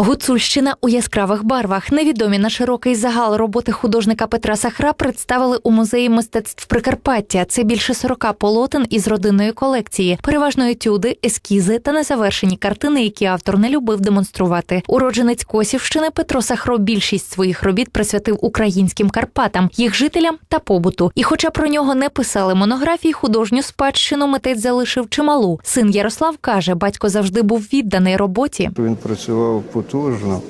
Гуцульщина у яскравих барвах. Невідомі на широкий загал роботи художника Петра Сахра представили у музеї мистецтв Прикарпаття. Це більше 40 полотен із родинної колекції, переважно етюди, ескізи та незавершені картини, які автор не любив демонструвати. Уродженець Косівщини Петро Сахро більшість своїх робіт присвятив українським Карпатам, їх жителям та побуту. І, хоча про нього не писали монографії, художню спадщину митець залишив чималу. Син Ярослав каже, батько завжди був відданий роботі. Він працював потужно,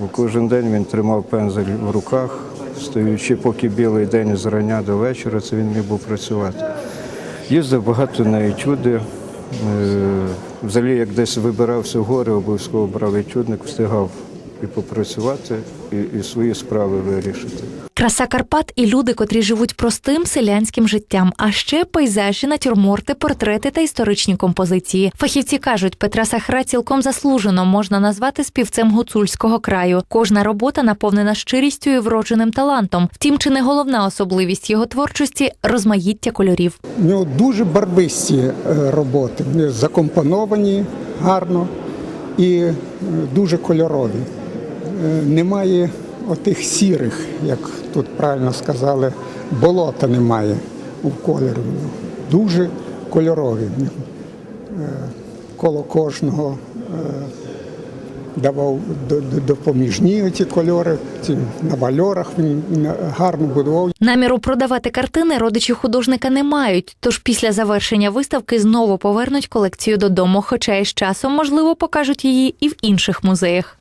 бо кожен день він тримав пензель в руках, стоючи поки білий день з рання до вечора, це він міг був працювати. Їздив багато на етюди. Е, Взагалі, як десь вибирався в гори, обов'язково брав етюдник, встигав і попрацювати, і, і свої справи вирішити. Краса Карпат і люди, котрі живуть простим селянським життям, а ще пейзажі, натюрморти, портрети та історичні композиції. Фахівці кажуть, Петра Сахра цілком заслужено можна назвати співцем гуцульського краю. Кожна робота наповнена щирістю і вродженим талантом. Втім, чи не головна особливість його творчості розмаїття кольорів. У нього дуже барвисті е, роботи. Вони закомпоновані гарно і е, дуже кольорові. Е, Немає отих сірих, як тут правильно сказали, болота немає у кольорі. Дуже кольорові. Е, Коло кожного е, давав до- до- допоміжні ці кольори, ці на вальорах він гарно будував. Наміру продавати картини родичі художника не мають, тож після завершення виставки знову повернуть колекцію додому, хоча із часом, можливо, покажуть її і в інших музеях.